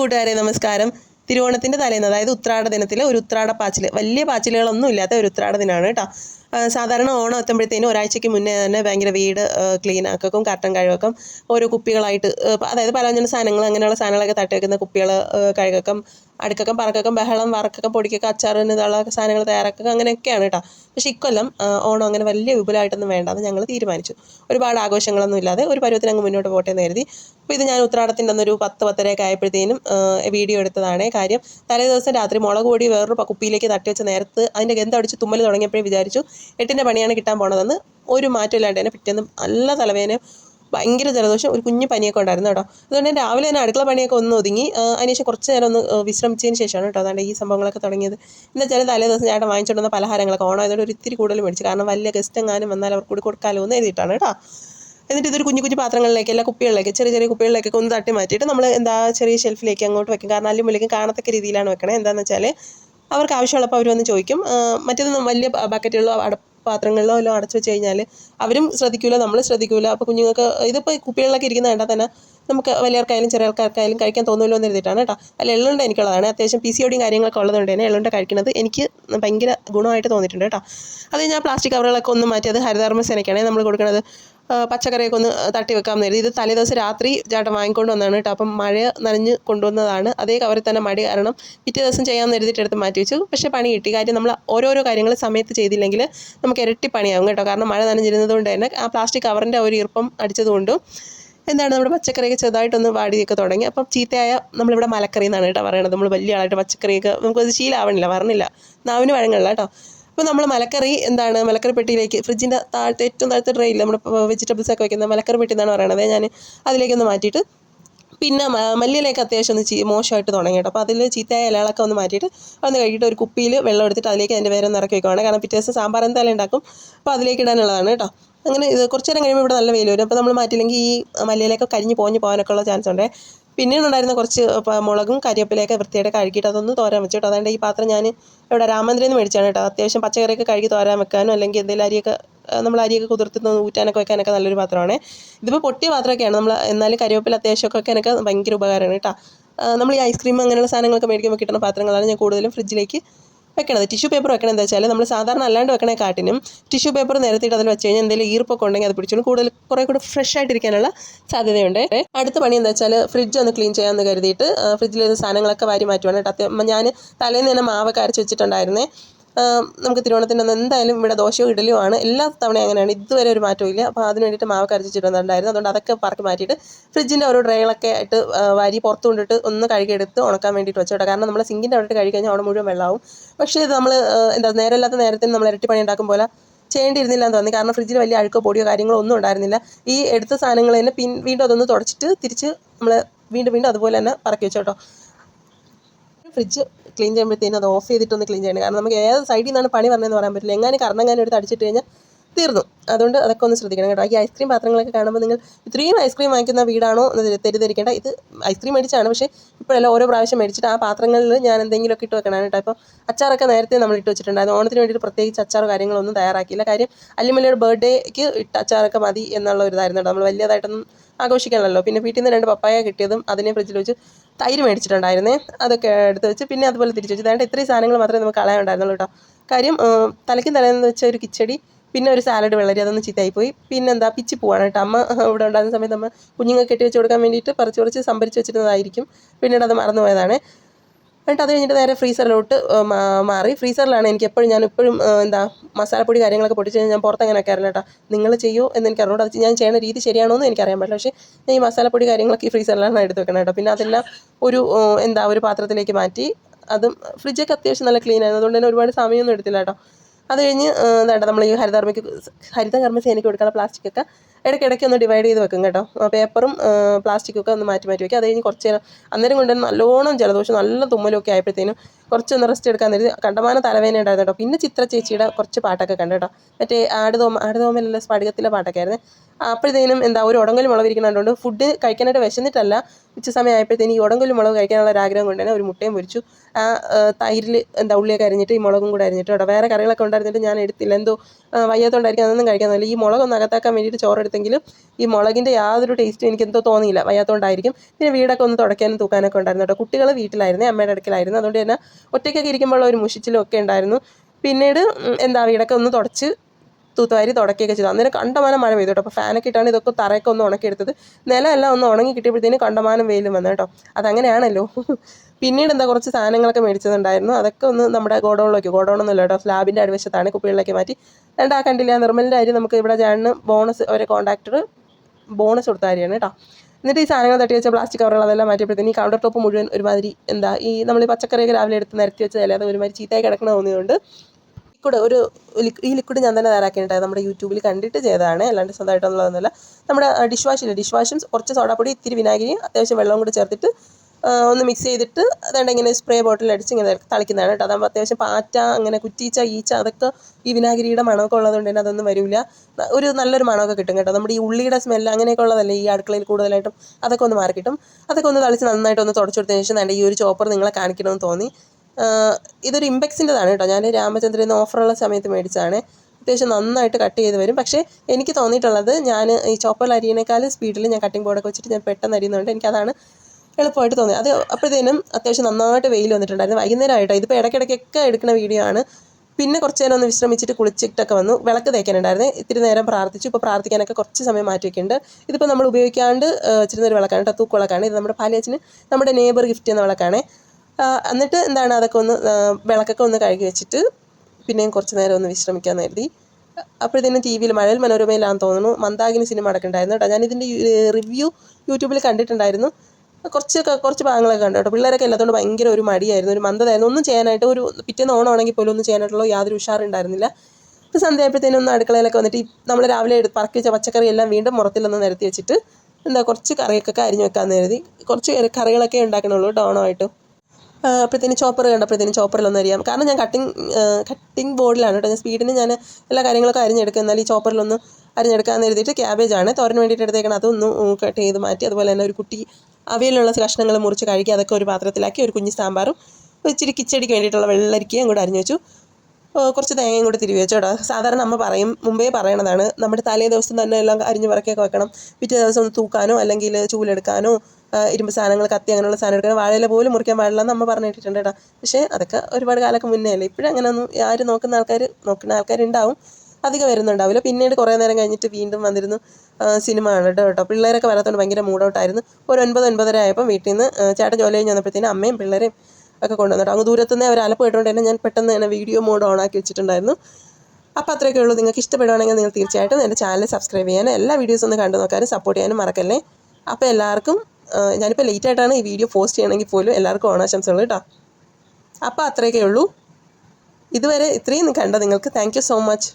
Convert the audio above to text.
കൂട്ടുകാരെ നമസ്കാരം. തിരുവോണത്തിന്റെ തലേന്ന് അതായത് ഉത്രാട ദിനത്തിൽ ഒരു ഉത്രാട പാച്ചിൽ വലിയ പാച്ചിലുകളൊന്നും ഇല്ലാത്ത ഒരു ഉത്രാട ദിനമാണ് കേട്ടോ. സാധാരണ ഓണം എത്തുമ്പോഴത്തേനും ഒരാഴ്ചയ്ക്ക് മുന്നേ തന്നെ ഭയങ്കര വീട് ക്ലീൻ ആക്കും കർട്ടൻ കഴുകക്കും ഓരോ കുപ്പികളായിട്ട് അതായത് പലവ്യഞ്ജന സാധനങ്ങൾ അങ്ങനെയുള്ള സാധനങ്ങളൊക്കെ തട്ടി വെക്കുന്ന കുപ്പികൾ കഴുകക്കം അടുക്കക്കം പറക്കക്കം ബഹളം വറക്കക്കം പൊടിക്കൊക്കെ അച്ചാറിന് ഇതുള്ള സാധനങ്ങൾ തയ്യാറാക്കുക അങ്ങനെയൊക്കെയാണ് കേട്ടോ. പക്ഷേ ഇക്കൊല്ലം ഓണം അങ്ങനെ വലിയ വിപുലമായിട്ടൊന്നും വേണ്ട എന്ന് ഞങ്ങൾ തീരുമാനിച്ചു. ഒരുപാട് ആഘോഷങ്ങളൊന്നും ഇല്ലാതെ ഒരു പരുവത്തിന് അങ്ങ് മുന്നോട്ട് പോട്ടെ എന്ന് കരുതി. അപ്പോൾ ഇത് ഞാൻ ഉത്രാടത്തിന്റെ അന്നൊരു പത്ത് പത്തരയൊക്കെ ആയപ്പോഴത്തേനും വീഡിയോ എടുത്തതാണ് കാര്യം. തലേ ദിവസം രാത്രി മുളക് പൊടി വേറൊരു കുപ്പിയിലേക്ക് തട്ടി വെച്ച നേരത്ത് അതിന്റെ ഗന്ധം അടിച്ച് തുമ്മൽ തുടങ്ങിയപ്പോഴേ വിചാരിച്ചു എട്ടിന്റെ പണിയാണ് കിട്ടാൻ പോണതെന്ന് ഒരു മാറ്റം ഇല്ലാണ്ട് തന്നെ പിറ്റേന്ന് നല്ല തലവേദന ഭയങ്കര ജലദോഷം ഒരു കുഞ്ഞു പനിയൊക്കെ ഉണ്ടായിരുന്നു കേട്ടോ. അതുകൊണ്ട് തന്നെ രാവിലെ തന്നെ അടുക്കള പണിയൊക്കെ ഒന്ന് ഒതുങ്ങി അതിനുശേഷം കുറച്ച് നേരം ഒന്ന് വിശ്രമിച്ചതിന് ശേഷമാണ് കേട്ടോ അതാണ്ട് ഈ സംഭവങ്ങളൊക്കെ തുടങ്ങിയത്. എന്താ വെച്ചാൽ തലേ ദിവസം ചേട്ടൻ വാങ്ങിച്ചുകൊണ്ട് വന്ന പലഹാരങ്ങളൊക്കെ ഓണം ആയതുകൊണ്ട് ഒരു ഇത്തിരി കൂടുതൽ മേടിച്ചു. കാരണം വലിയ ഗസ്റ്റ് എങ്ങാനും വന്നാൽ അവർക്ക് കൂടി കൊടുക്കാമല്ലോ എന്ന് എഴുതിയിട്ടാണ് കേട്ടോ. എന്നിട്ട് ഇതൊരു കുഞ്ഞു കുഞ്ഞു പാത്രങ്ങളിലേക്ക് എല്ലാ കുപ്പികളിലേക്ക് ചെറിയ ചെറിയ കുപ്പികളിലേക്കൊക്കെ ഒന്ന് തട്ടി മാറ്റിയിട്ട് നമ്മൾ എന്താ ചെറിയ ഷെൽഫിലേക്ക് അങ്ങോട്ട് വെക്കും. കാരണം അല്ലും മുല്ലേക്കും കാണത്തക്ക രീതിയിലാണ് വെക്കണേ. എന്താണെന്ന് വെച്ചാൽ അവർക്ക് ആവശ്യമുള്ളപ്പോൾ അവർ വന്ന് ചോദിക്കും. മറ്റേത് വലിയ ബക്കറ്റുകളോ അട പാത്രങ്ങളിലോ എല്ലാം അടച്ചു വെച്ച് കഴിഞ്ഞാൽ അവരും ശ്രദ്ധിക്കില്ല നമ്മൾ ശ്രദ്ധിക്കില്ല അപ്പോൾ കുഞ്ഞുങ്ങൾക്ക് ഇതിപ്പോൾ കുപ്പികളിലൊക്കെ ഇരിക്കുന്ന കണ്ടാൽ തന്നെ നമുക്ക് വലിയവർക്കായാലും ചെറിയ ആൾക്കാർക്കായാലും കഴിക്കാൻ തോന്നുമല്ലോ എന്ന് എഴുതിയിട്ടാണ് കേട്ടോ. അല്ല എള്ളുണ്ട എനിക്കുള്ളതാണ്. അത്യാവശ്യം പി സി ഒടിയും കാര്യങ്ങളൊക്കെ ഉള്ളതുകൊണ്ട് തന്നെ എള്ളുണ്ട കഴിക്കുന്നത്. എനിക്ക് ഭയങ്കര ഗുണമായിട്ട് തോന്നിയിട്ടുണ്ട് കേട്ടോ. അത് ഞാൻ പ്ലാസ്റ്റിക് കവറുകളൊക്കെ ഒന്ന് മാറ്റി അത് ഹരിതകർമ്മസേനയ്ക്കാണ്. നമ്മൾ കൊടുക്കുന്നത് പച്ചക്കറിയൊക്കെ ഒന്ന് തട്ടി വെക്കാമെന്ന് കരുതി. ഇത് തലേദിവസം രാത്രി ചേട്ടൻ വാങ്ങിക്കൊണ്ട് വന്നതാണ് കേട്ടോ. അപ്പം മഴ നനഞ്ഞ് കൊണ്ടുവന്നതാണ്. അതേ കവറിൽ തന്നെ മടി കാരണം പിറ്റേ ദിവസം ചെയ്യാമെന്ന് എഴുതിയിട്ട് എടുത്ത് മാറ്റി വെച്ചു. പക്ഷേ പണി കിട്ടി. കാര്യം നമ്മൾ ഓരോരോ കാര്യങ്ങൾ സമയത്ത് ചെയ്തില്ലെങ്കിൽ നമുക്ക് ഇരട്ടി പണിയാവും കേട്ടോ. കാരണം മഴ നനഞ്ഞിരുന്നത് കൊണ്ട് തന്നെ ആ പ്ലാസ്റ്റിക് കവറിന്റെ ഒരു ഈർപ്പം അടിച്ചതുകൊണ്ടും എന്താണ് നമ്മുടെ പച്ചക്കറിയൊക്കെ ചെറുതായിട്ടൊന്ന് വാടിയൊക്കെ തുടങ്ങി. അപ്പം ചീത്തയായ നമ്മളിവിടെ മലക്കറി എന്നാണ് കേട്ടോ പറയണത്. നമ്മൾ വലിയ ആളായിട്ട് പച്ചക്കറിയൊക്കെ നമുക്കത് ശീലമാവണില്ല പറഞ്ഞില്ല നാവിന് വഴങ്ങളില്ല കേട്ടോ. അപ്പോൾ നമ്മൾ മലക്കറി എന്താണ്? മലക്കറി പെട്ടിയിലേക്ക് ഫ്രിഡ്ജിന്റെ താഴത്തെ ഏറ്റവും താഴത്തെ ട്രേയിൽ നമ്മൾ വെജിറ്റബിൾസ് ഒക്കെ വെക്കുന്ന മലക്കറി പെട്ടി എന്നാണ് പറയണത്. ഞാൻ അതിലേക്കൊന്ന് മാറ്റിയിട്ട് പിന്നെ മല്ലിയിലേക്ക് അത്യാവശ്യം ഒന്ന് ചീ മോശമായിട്ട് തുടങ്ങി കേട്ടോ. അപ്പോൾ അതിൽ ചീത്തയായ ഇലകളൊക്കെ ഒന്ന് മാറ്റിയിട്ട് അതൊന്ന് കഴുകിയിട്ട് ഒരു കുപ്പിയിൽ വെള്ളം എടുത്തിട്ട് അതിലേക്ക് അതിന്റെ വേറെ നിറക്കി വെക്കുവാണ്. കാരണം പിറ്റേ ദിവസം സാമ്പാർ എന്തായാലും ഉണ്ടാക്കും. അപ്പോൾ അതിലേക്ക് ഇടാനുള്ളതാണ് കേട്ടോ. അങ്ങനെ ഇത് കുറച്ച് നേരം കഴിയുമ്പോൾ ഇവിടെ നല്ല വെയിൽ വരും. അപ്പോൾ നമ്മൾ മാറ്റിയില്ലെങ്കിൽ ഈ മല്ലിയിലേക്ക് കരിഞ്ഞ് പോഞ്ഞ് പോകാനൊക്കെ ഉള്ള ചാൻസ് ഉണ്ട്. പിന്നീട് ഉണ്ടായിരുന്ന കുറച്ച് മുളകും കരിവേപ്പിലയൊക്കെ വൃത്തിയായിട്ട് കഴുകിയിട്ട് അതൊന്ന് തോരാൻ വെച്ചു കേട്ടോ അതുകൊണ്ട് ഈ പാത്രം ഞാൻ ഇവിടെ രാമേന്ദ്രയിൽ നിന്ന് മേടിച്ചാണ് കേട്ടോ. അത്യാവശ്യം പച്ചക്കറിയൊക്കെ കഴുകി തോരാൻ വെക്കാനും അല്ലെങ്കിൽ എന്തെങ്കിലും അരിയൊക്കെ നമ്മൾ അരിയൊക്കെ കുതിർത്തുന്ന ഊറ്റാനൊക്കെ വെക്കാനൊക്കെ നല്ലൊരു പാത്രമാണ്. ഇതിപ്പോൾ പൊട്ടിയ പാത്രമൊക്കെയാണ്. നമ്മൾ എന്നാലും കരിവേപ്പില അത്യാവശ്യമൊക്കെ വെക്കാനൊക്കെ ഭയങ്കര ഉപകാരമാണ് കേട്ടോ. നമ്മൾ ഈ ഐസ്ക്രീം അങ്ങനെയുള്ള സാധനങ്ങളൊക്കെ മേടിക്കുമ്പോൾ കിട്ടുന്ന പാത്രങ്ങളാണ് ഞാൻ കൂടുതലും ഫ്രിഡ്ജിലേക്ക് വെക്കണത്. ടിഷ്യൂ പേപ്പർ വെക്കണം എന്താ വെച്ചാൽ നമ്മൾ സാധാരണ അല്ലാണ്ട് വെക്കണേ കാട്ടിനും ടിഷ്യൂ പേപ്പർ നിരത്തിയിട്ട് അതിൽ വെച്ച് കഴിഞ്ഞാൽ എന്തെങ്കിലും ഈർപ്പൊക്കെ ഉണ്ടെങ്കിൽ അത് പിടിച്ചോളും. കൂടുതൽ കുറേ കൂടെ ഫ്രഷ് ആയിട്ടിരിക്കാനുള്ള സാധ്യതയുണ്ട്. അടുത്ത പണി എന്താ വെച്ചാൽ ഫ്രിഡ്ജ് ഒന്ന് ക്ലീൻ ചെയ്യാമെന്ന് കരുതിയിട്ട് ഫ്രിഡ്ജിൽ സാധനങ്ങളൊക്കെ വാരി മാറ്റുവാണ് കേട്ടോ. ഞാൻ തലേന്ന് തന്നെ മാവൊക്കെ അരച്ച് വെച്ചിട്ടുണ്ടായിരുന്നേ. നമുക്ക് തിരുവോണത്തിന്റെ എന്തായാലും ഇവിടെ ദോശയോ ഇഡലിയോ ആണ്. എല്ലാ തവണയും അങ്ങനെയാണ്. ഇതുവരെ ഒരു മാറ്റവും ഇല്ല. അപ്പോൾ അതിന് വേണ്ടിയിട്ട് മാവ് കരച്ചിട്ടുണ്ടായിരുന്നു അതുകൊണ്ട് അതൊക്കെ പറക്കി മാറ്റിയിട്ട് ഫ്രിഡ്ജിന്റെ ഓരോ ഡ്രൈകളൊക്കെ ആയിട്ട് വാരി പുറത്ത് കൊണ്ടിട്ട് ഒന്ന് കഴുകിയെടുത്ത് ഉണക്കാൻ വേണ്ടിയിട്ട് വെച്ചോട്ടെ കാരണം നമ്മൾ സിങ്കിന്റെ അവിടെ കഴുകി കഴിഞ്ഞാൽ അവിടെ മുഴുവൻ വെള്ളമാവും പക്ഷേ ഇത് നമ്മൾ എന്താ നേരമില്ലാത്ത നേരത്തിന് നമ്മൾ ഇരട്ടി പണി ഉണ്ടാക്കും പോലെ ചെയ്യേണ്ടിയിരുന്നില്ല എന്ന് തോന്നി. കാരണം ഫ്രിഡ്ജിൽ വലിയ അഴുക്കോ പൊടിയോ കാര്യങ്ങളോ ഒന്നും ഉണ്ടായിരുന്നില്ല. ഈ എടുത്ത സാധനങ്ങൾ തന്നെ പിൻ വീണ്ടും അതൊന്ന് തുടച്ചിട്ട് തിരിച്ച് നമ്മൾ വീണ്ടും വീണ്ടും അതുപോലെ തന്നെ പറക്കി വെച്ചോട്ടോ ഫ്രിഡ്ജ് ക്ലീൻ ചെയ്യുമ്പോഴത്തേനും അത് ഓഫ് ചെയ്തിട്ടൊന്ന് ക്ലീൻ ചെയ്യണം. കാരണം നമുക്ക് ഏത് സൈഡിൽ നിന്നാണ് പണി പറഞ്ഞതെന്ന് പറയാൻ പറ്റില്ല. എങ്ങാനും കറന്നെങ്ങാനും എടുത്ത് അടിച്ചിട്ട് കഴിഞ്ഞാൽ തീർന്നു. അതുകൊണ്ട് അതൊക്കെ ഒന്ന് ശ്രദ്ധിക്കണം കേട്ടോ. ഈ ഐസ്ക്രീം പാത്രങ്ങളൊക്കെ കാണുമ്പോൾ നിങ്ങൾ ഇത്രയും ഐസ്ക്രീം വാങ്ങിക്കുന്ന വീടാണോ എന്ന് തെറ്റിദ്ധരിക്കേണ്ട. ഇത് ഐസ്ക്രീം മേടിച്ചാണ്. പക്ഷേ ഇപ്പോഴല്ല ഓരോ പ്രാവശ്യം മേടിച്ചിട്ട് ആ പാത്രങ്ങളിൽ ഞാൻ എന്തെങ്കിലുമൊക്കെ ഇട്ട് വെക്കണം കേട്ടോ. ഇപ്പോൾ അച്ചാറൊക്കെ നേരത്തെ നമ്മൾ ഇട്ട് വെച്ചിട്ടുണ്ടായിരുന്നു ഓണത്തിന് വേണ്ടിയിട്ട് പ്രത്യേകിച്ച് അച്ചാർ കാര്യങ്ങളൊന്നും തയ്യാറാക്കിയില്ല. കാര്യം അല്ലിമല്ലയുടെ ബർത്ത്ഡേക്ക് ഇട്ട അച്ചാറൊക്കെ മതി എന്നുള്ള ഒരു ഇതായിരുന്നു നമ്മൾ വലിയതായിട്ടൊന്നും ആഘോഷിക്കണമല്ലോ. പിന്നെ വീട്ടിൽ നിന്ന് രണ്ട് പപ്പായ കിട്ടിയതും അതിനെ ഫ്രിഡ്ജിൽ വെച്ച് തൈര് മേടിച്ചിട്ടുണ്ടായിരുന്നേ. അതൊക്കെ എടുത്ത് വെച്ച് പിന്നെ അതുപോലെ തിരിച്ചു വെച്ച്. ഇതായിട്ട് ഇത്രയും സാധനങ്ങൾ മാത്രമേ നമുക്ക് കളയാനുണ്ടായിരുന്നുള്ളൂ കേട്ടോ. കാര്യം തലയ്ക്കും തലേന്ന് വെച്ച ഒരു കിച്ചടി പിന്നെ ഒരു സാലഡ് വെള്ളരി അതൊന്ന് ചീത്തയായിപ്പോയി. പിന്നെ എന്താ പിച്ചി പോവാണ് കേട്ടോ. അമ്മ ഇവിടെ ഉണ്ടായിരുന്ന സമയത്ത് അമ്മ കുഞ്ഞുങ്ങൾക്ക് കെട്ടി വെച്ച് കൊടുക്കാൻ വേണ്ടിയിട്ട് പറിച്ച് കുറച്ച് സംഭരിച്ച് വെച്ചിരുന്നതായിരിക്കും. പിന്നീട് അത് മറന്നു പോയതാണ്. എന്നിട്ട് അത് കഴിഞ്ഞിട്ട് നേരെ ഫ്രീസറിലോട്ട് മാറി. ഫ്രീസറിലാണ് എനിക്ക് എപ്പോഴും ഞാൻ ഇപ്പോഴും എന്താ മസാലപ്പൊടി കാര്യങ്ങളൊക്കെ കഴിഞ്ഞാൽ ഞാൻ പുറത്ത് അങ്ങനെ വെക്കാറില്ല കേട്ടോ. നിങ്ങൾ ചെയ്യൂ എന്ന് എനിക്ക് അറിഞ്ഞൂടാ അത് ഞാൻ ചെയ്യുന്ന രീതി ശരിയാണോ എന്ന് എനിക്കറിയാൻ പറ്റില്ല. പക്ഷേ ഞാൻ ഈ മസാലപ്പൊടി കാര്യങ്ങളൊക്കെ ഈ ഫ്രീസറിലാണ് എടുത്ത് വെക്കണം കേട്ടോ. പിന്നെ അതെല്ലാം ഒരു എന്താ ഒരു പാത്രത്തിലേക്ക് മാറ്റി. അതും ഫ്രിഡ്ജൊക്കെ അത്യാവശ്യം നല്ല ക്ലീൻ ആയിരുന്നു. അതുകൊണ്ട് തന്നെ ഒരുപാട് സമയമൊന്നും എടുത്തില്ല കേട്ടോ. അത് കഴിഞ്ഞ് വേണ്ട നമ്മൾ ഈ ഹരിതകർമ്മയ്ക്ക് ഹരിതകർമ്മ സേനയ്ക്ക് കൊടുക്കുന്ന പ്ലാസ്റ്റിക് ഒക്കെ ഇടയ്ക്കിടയ്ക്ക് ഒന്ന് ഡിവൈഡ് ചെയ്ത് വെക്കും കേട്ടോ. പേപ്പറും പ്ലാസ്റ്റിക്കും ഒക്കെ ഒന്ന് മാറ്റി മാറ്റി വെക്കും. അത് കഴിഞ്ഞ് കുറച്ച് നേരം അന്നേരം കൊണ്ട് നല്ലോണം ജലദോഷം നല്ല തുമ്മലൊക്കെ ആയപ്പോഴത്തേനും കുറച്ചൊന്ന് റെസ്റ്റ് എടുക്കാൻ നേരി കണ്ടമാന തലവേദന ഉണ്ടായിരുന്നു കേട്ടോ. പിന്നെ ചിത്ര ചേച്ചിയുടെ കുറച്ച് പാട്ടൊക്കെ കണ്ടു കേട്ടോ. മറ്റേ ആടുതോമ ആടുതോമലല്ല സ്ഫടികത്തിലെ പാട്ടൊക്കെ ആയിരുന്നു. അപ്പോഴത്തേനും എന്താ ഒരു ഉടങ്കൽ മുളക് ഇരിക്കുന്നുണ്ട് ഫുഡ് കഴിക്കാനായിട്ട് വിശന്നിട്ടല്ല. ഉച്ച സമയം ആയപ്പോഴത്തേനും ഈ ഉടങ്കൽ മുളക് കഴിക്കാനുള്ള ഒരു ആഗ്രഹം കൊണ്ട് തന്നെ ഒരു മുട്ടയും പൊരിച്ചു. ആ തൈരിൽ എന്താ ഉള്ളിയൊക്കെ അരിഞ്ഞിട്ട് ഈ മുളകും കൂടെ അരിഞ്ഞിട്ട് കേട്ടോ. വേറെ കറികളൊക്കെ ഉണ്ടായിരുന്നിട്ട് ഞാൻ എടുത്തില്ല. എന്തോ വയ്യാത്തോണ്ടായിരിക്കും അതൊന്നും കഴിക്കാൻ ഈ മുളകൊന്ന് അകത്താക്കാൻ വേണ്ടിയിട്ട് ചോറെടുത്ത് കൊടുത്തെങ്കിലും ഈ മുളകിന്റെ യാതൊരു ടേസ്റ്റും എനിക്കെന്തോ തോന്നിയില്ല. വയ്യാത്തതുകൊണ്ടായിരിക്കും പിന്നെ വീടൊക്കെ ഒന്ന് തുടയ്ക്കാനും തൂക്കാനൊക്കെ ഉണ്ടായിരുന്നു കേട്ടോ. കുട്ടികൾ വീട്ടിലായിരുന്നു അമ്മയുടെ അടുക്കലായിരുന്നു. അതുകൊണ്ട് തന്നെ ഒറ്റയ്ക്കൊക്കെ ഇരിക്കുമ്പോൾ ഒരു മുഷിച്ചിലും ഒക്കെ ഉണ്ടായിരുന്നു. പിന്നീട് എന്താ വീടൊക്കെ ഒന്ന് തുടച്ച് തൂത്തുവാരി തുടക്കുകയൊക്കെ ചെയ്തു. അന്നേരം കണ്ടമാനം മഴ പെയ്തു കേട്ടോ. അപ്പോൾ ഫാനൊക്കെ ഇട്ടാണ് ഇതൊക്കെ തറയൊക്കെ ഒന്ന് ഉണക്കിയെടുത്തത്. നിലമെല്ലാം ഒന്ന് ഉണങ്ങി കിട്ടിയപ്പോഴത്തേന് കണ്ടമാനം വെയിലും വന്നു കേട്ടോ. അതങ്ങനെയാണല്ലോ. പിന്നീട് എന്താ കുറച്ച് സാധനങ്ങളൊക്കെ മേടിച്ചതുണ്ടായിരുന്നു. അതൊക്കെ ഒന്ന് നമ്മുടെ ഗോഡൗണിലേക്ക് ഗോഡൗണൊന്നുമില്ല കേട്ടോ. സ്ലാബിന്റെ അടിവശത്താണ് കുപ്പികളിലേക്ക് മാറ്റി. രണ്ടാ കണ്ടില്ല നിർമ്മലിന്റെ അരി നമുക്ക് ഇവിടെ ജാണിന് ബോണസ് ഒരു കോൺട്രാക്ടർ ബോണസ് കൊടുത്ത കാര്യമാണ് കേട്ടോ. എന്നിട്ട് ഈ സാധനങ്ങൾ തട്ടി വെച്ച പ്ലാസ്റ്റിക് കവറുകൾ അതെല്ലാം മാറ്റിയപ്പോഴത്തേന് ഈ കൗണ്ടർ ടോപ്പ് മുഴുവൻ ഒരുമാതിരി എന്താ ഈ നമ്മൾ ഈ പച്ചക്കറിയൊക്കെ രാവിലെ എടുത്ത് നിരത്തി വെച്ചതല്ലേ? അത് ഒരുമാതിരി ചീത്തയായി കിടക്കണമെന്ന് തോന്നിയതുകൊണ്ട് ലിക്വിഡ് ഒരു ഈ ലിക്വിഡ് ഞാൻ തന്നെ തയ്യാറാക്കിയിട്ടുണ്ട് നമ്മുടെ യൂട്യൂബിൽ കണ്ടിട്ട് ചെയ്തതാണ്. അല്ലാണ്ട് സ്വന്തമായിട്ടുള്ളതൊന്നുമല്ല നമ്മുടെ ഡിഷ് വാഷില്ല ഡിഷ് വാഷും കുറച്ച് സോഡാപ്പൊടി ഇത്തിരി വിനാഗിരിയും അത്യാവശ്യം വെള്ളവും കൂടി ചേർത്തിട്ട് ഒന്ന് മിക്സ് ചെയ്തിട്ട് അതുകൊണ്ട് ഇങ്ങനെ സ്പ്രേ ബോട്ടിൽ അടിച്ച് ഇങ്ങനെ തളിക്കുന്നതാണ് കേട്ടോ. അതാകുമ്പോൾ അത്യാവശ്യം പാറ്റ അങ്ങനെ കുറ്റീച്ച ഈച്ച അതൊക്കെ ഈ വിനാഗിരിയുടെ മണമൊക്കെ ഉള്ളതുകൊണ്ട് തന്നെ അതൊന്നും വരില്ല ഒരു നല്ലൊരു മണമൊക്കെ കിട്ടും കേട്ടോ. നമ്മുടെ ഈ ഉള്ളിയുടെ സ്മെല്ല് അങ്ങനെയൊക്കെ ഉള്ളതല്ലേ? ഈ അടുക്കളയിൽ കൂടുതലായിട്ടും അതൊക്കെ ഒന്ന് മാറി കിട്ടും അതൊക്കെ ഒന്ന് തളിച്ച് നന്നായിട്ട് ഒന്ന് തുടച്ചു കൊടുത്തതിന് ശേഷം എന്റെ ഈ ഒരു ചോപ്പർ നിങ്ങളെ കാണിക്കണമെന്ന് തോന്നി. ഇതൊരു ഇമ്പെക്സിന്റെതാണ് കേട്ടോ. ഞാൻ രാമചന്ദ്രൻ ഓഫറുള്ള സമയത്ത് മേടിച്ചതാണ്. അത്യാവശ്യം നന്നായിട്ട് കട്ട് ചെയ്ത് വരും. പക്ഷേ എനിക്ക് തോന്നിയിട്ടുള്ളത് ഞാൻ ഈ ചോപ്പൽ അരിയേക്കാൾ സ്പീഡിൽ ഞാൻ കട്ടിംഗ് ബോർഡൊക്കെ വെച്ചിട്ട് ഞാൻ പെട്ടെന്ന് അരിയുന്നുണ്ട്. എനിക്കതാണ് എളുപ്പമായിട്ട് തോന്നി അത് അപ്പോഴത്തേനും അത്യാവശ്യം നന്നായിട്ട് വെയിൽ വന്നിട്ടുണ്ടായിരുന്നു. വൈകുന്നേരമായിട്ടോ ഇതിപ്പോൾ ഇടയ്ക്കിടയ്ക്കൊക്കെ എടുക്കുന്ന വീഡിയോ ആണ്. പിന്നെ കുറച്ച് നേരം ഒന്ന് വിശ്രമിച്ചിട്ട് കുളിച്ചിട്ടൊക്കെ വന്നു. വിളക്ക് തേക്കാനുണ്ടായിരുന്നു. ഇത്തിരി നേരം പ്രാർത്ഥിച്ചു. ഇപ്പോൾ പ്രാർത്ഥിക്കാനൊക്കെ കുറച്ച് സമയം മാറ്റിയൊക്കെയുണ്ട് ഇതിപ്പോൾ നമ്മൾ ഉപയോഗിക്കാണ്ട് വെച്ചിരുന്നൊരു വിളക്കാണ് കേട്ടോ. തൂക്കുവിളക്കാണ്. ഇത് നമ്മുടെ പാലിയച്ചിന് നമ്മുടെ നേബർ ഗിഫ്റ്റ് ചെയ്യുന്ന വിളക്കാണ്. എന്നിട്ട് എന്താണ് അതൊക്കെ ഒന്ന് വിളക്കൊക്കെ ഒന്ന് കഴുകി വെച്ചിട്ട് പിന്നെയും കുറച്ച് നേരം ഒന്ന് വിശ്രമിക്കാൻ കരുതി. അപ്പോഴത്തേനും ടി വിയിൽ മഴയിൽ മനോരമയിലാണെന്ന് തോന്നുന്നു. മന്ദാകിനി സിനിമ അടക്കണ്ടായിരുന്നു കേട്ടോ. ഞാനിതിന്റെ റിവ്യൂ യൂട്യൂബിൽ കണ്ടിട്ടുണ്ടായിരുന്നു. കുറച്ചൊക്കെ കുറച്ച് ഭാഗങ്ങളൊക്കെ കണ്ടു കേട്ടോ. പിള്ളേരൊക്കെ എല്ലാത്തോണ്ട് ഭയങ്കര ഒരു മടിയായിരുന്നു ഒരു മന്ദതായിരുന്നു. ഒന്നും ചെയ്യാനായിട്ട് ഒരു പിറ്റേന്ന് ഓണമാണെങ്കിൽ പോലും ഒന്നും ചെയ്യാനായിട്ടുള്ള യാതൊരു ഉഷാറുണ്ടായിരുന്നില്ല. ഇപ്പോൾ സന്ധ്യയായപ്പോഴത്തേനും ഒന്ന് അടുക്കളയിലൊക്കെ വന്നിട്ട് നമ്മൾ രാവിലെ എടുത്ത് പറക്കി വെച്ച പച്ചക്കറി എല്ലാം വീണ്ടും മുറത്തിലൊന്ന് നിരത്തി വെച്ചിട്ട് എന്താ കുറച്ച് കറിയൊക്കെ അരിഞ്ഞ് വെക്കാമെന്ന് കരുതി. കുറച്ച് കറികളൊക്കെ ഉണ്ടാക്കണുള്ളൂ ഡോണമായിട്ട് അപ്പോഴത്തേനും ചോപ്പർ കണ്ടപ്പോഴത്തേനും ചോപ്പറിലൊന്നും അറിയാം കാരണം ഞാൻ കട്ടിങ് കട്ടിങ് ബോർഡിലാണ് കേട്ടോ. ഞാൻ സ്പീഡിന് ഞാൻ എല്ലാ കാര്യങ്ങളൊക്കെ അരിഞ്ഞെടുക്കും. എന്നാൽ ഈ ചോപ്പറിലൊന്ന് അരിഞ്ഞെടുക്കാമെന്ന് എഴുതിയിട്ട് ക്യാബേജ് ആണ്. തോരൻ വേണ്ടിയിട്ട് എടുത്തേക്കണം. അതൊന്ന് കട്ട് ചെയ്ത് മാറ്റി. അതുപോലെ തന്നെ ഒരു കുട്ടി അവയിലുള്ള കഷ്ണങ്ങൾ മുറിച്ച് കഴുകി അതൊക്കെ ഒരു പാത്രത്തിലാക്കി ഒരു കുഞ്ഞു സാമ്പാറും ഇച്ചിരി കിച്ചടിക്ക് വേണ്ടിയിട്ടുള്ള വെള്ളരിക്കയും കൂടെ അരിഞ്ഞു വെച്ചു. കുറച്ച് തേങ്ങയും കൂടെ വെച്ചു വെച്ചോടാ സാധാരണ അമ്മ പറയും മുമ്പേ പറയണതാണ്. നമ്മുടെ തലേ ദിവസം തന്നെ എല്ലാം അരിഞ്ഞു പറക്കിയൊക്കെ വെക്കണം. പിറ്റേ ദിവസം ഒന്ന് തൂക്കാനോ അല്ലെങ്കിൽ ചൂലെടുക്കാനോ ഇരുമ്പ് സാധനങ്ങൾ കത്തി അങ്ങനെയുള്ള സാധനം എടുക്കാനോ വാഴയില പോലും മുറിക്കാൻ പാടില്ല എന്ന് അമ്മ പറഞ്ഞിട്ടുണ്ട് കേട്ടോ. പക്ഷേ അതൊക്കെ ഒരുപാട് കാലമൊക്കെ മുന്നേ അല്ലേ? ഇപ്പോഴും അങ്ങനെ ഒന്നും ആരും നോക്കുന്ന ആൾക്കാർ നോക്കുന്ന ആൾക്കാരുണ്ടാവും. അധികം വരുന്നുണ്ടാവില്ല. പിന്നീട് കുറേ നേരം കഴിഞ്ഞിട്ട് വീണ്ടും വന്നിരുന്നു സിനിമ കണ്ടിട്ട് കേട്ടോ. പിള്ളേരൊക്കെ വരാത്തതുകൊണ്ട് ഭയങ്കര മൂഡൗട്ടായിരുന്നു. ഒരു ഒൻപത് ഒൻപതര ആയപ്പോൾ വീട്ടിൽ നിന്ന് ചേട്ടൻ ജോലി കഴിഞ്ഞ് അമ്മയും പിള്ളേരെയും ഒക്കെ കൊണ്ടുവന്നിട്ട് അങ്ങ് ദൂരത്തുനിന്ന് അവർ അലപ്പ് കേട്ടുകൊണ്ട് തന്നെ ഞാൻ പെട്ടെന്ന് തന്നെ വീഡിയോ മോഡ് ഓൺ ആക്കി വെച്ചിട്ടുണ്ടായിരുന്നു. അപ്പോൾ അത്രയൊക്കെ ഉള്ളൂ. നിങ്ങൾക്ക് ഇഷ്ടപ്പെടുവാണെങ്കിൽ നിങ്ങൾ തീർച്ചയായിട്ടും എന്റെ ചാനൽ സബ്സ്ക്രൈബ് ചെയ്യാനും എല്ലാ വീഡിയോസും ഒന്ന് കണ്ടു നോക്കാനും സപ്പോർട്ട് ചെയ്യാനും മറക്കല്ലേ? അപ്പോൾ എല്ലാവർക്കും ഞാനിപ്പോൾ ലേറ്റ് ആയിട്ടാണ് ഈ വീഡിയോ പോസ്റ്റ് ചെയ്യണമെങ്കിൽ പോലും എല്ലാവർക്കും ഓണാശംസകൾ കേട്ടോ അപ്പോൾ അത്രയൊക്കെ ഉള്ളൂ. ഇതുവരെ ഇത്രയും കണ്ട നിങ്ങൾക്ക് താങ്ക് സോ മച്ച്